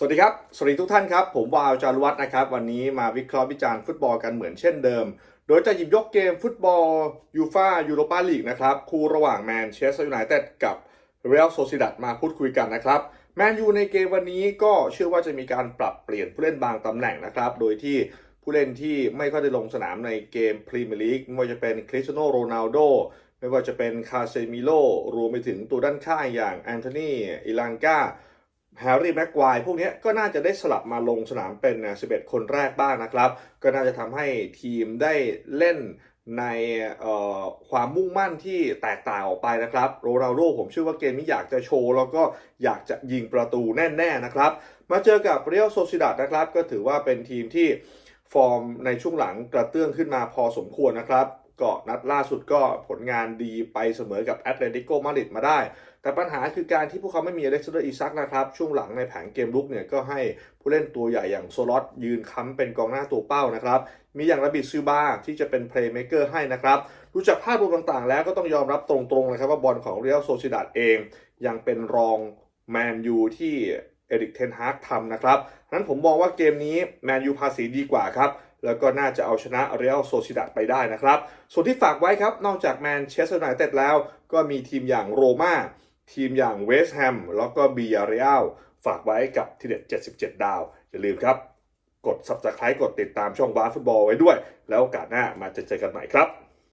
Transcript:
สวัสดีครับ สวัสดีทุกท่านครับ ผมวาวจารุวัฒน์นะครับ วันนี้มาวิเคราะห์วิจารณ์ฟุตบอลกันเหมือนเช่นเดิม โดยจะหยิบยกเกมฟุตบอลยูฟายูโรปาลีกนะครับ คู่ระหว่างแมนเชสเตอร์ยูไนเต็ดกับเรอัลโซซิดัดมาพูดคุยกันนะครับ แมนยูในเกมวันนี้ก็เชื่อว่าจะมีการปรับเปลี่ยนผู้เล่นบางตำแหน่งนะครับ โดยที่ผู้เล่นที่ไม่ค่อยได้ลงสนามในเกมพรีเมียร์ลีกไม่ว่าจะเป็นคริสเตียโนโรนัลโดไม่ว่าจะเป็นคาเซมิโลรวมไปถึงตัวด้านข้างอย่างแอนโทนีอิลังกา แฮร์รี่แม็กควายพวกนี้ก็น่าจะได้สลับมาลงสนามเป็น 11 คนแรกบ้างนะครับ ก็น่าจะทำให้ทีมได้เล่นในความมุ่งมั่นที่แตกต่างออกไปนะครับโรนัลโดผมเชื่อว่าเกมนี้อยากจะโชว์ แล้วก็อยากจะยิงประตูแน่ ๆ นะครับ มาเจอกับเรียลโซซิดาดนะครับ ก็ถือว่าเป็นทีมที่ ฟอร์มในช่วงหลังกระเตื้องขึ้นมาพอสมควรนะครับก็นัดล่าสุดก็ผลงานดีไปเสมอกับแอตเลติโกมาดริดมาได้ แต่ปัญหาคือการที่พวกเขาไม่มีอเล็กซานเดอร์อีซักนะครับ ช่วงหลังในแผนเกมลุกเนี่ยก็ให้ผู้เล่นตัวใหญ่อย่างโซลอตยืนค้ำเป็นกองหน้าตัวเป้านะครับ มีอย่างระบิดซิบาที่จะเป็นเพลย์เม k เกอร์ให้นะครับดูจากภาพรวมต่างๆ แล้วก็ต้องยอมรับตรงๆนะครับว่าบอลของเรียลโซซิดาดเอง ยังเป็นรองแมนยูที่ เอริกเทนฮากทำนะครับนั้นผมมองว่าเกมนี้แมนยูภาษีดีกว่าครับแล้วก็น่าจะเอาชนะเรอัลโซซิดาดไปได้นะครับ ส่วนที่ฝากไว้ครับ นอกจากแมนเชสเตอร์ยูไนเต็ดแล้ว ก็มีทีมอย่างโรม่าทีมอย่างเวสต์แฮมแล้วก็บียาเรอัลฝากไว้กับทีเด็ด 77 ดาว อย่าลืมครับ กด subscribe กดติดตามช่องบาสฟุตบอลไว้ด้วย แล้วโอกาสหน้ามาเจอกันใหม่ครับ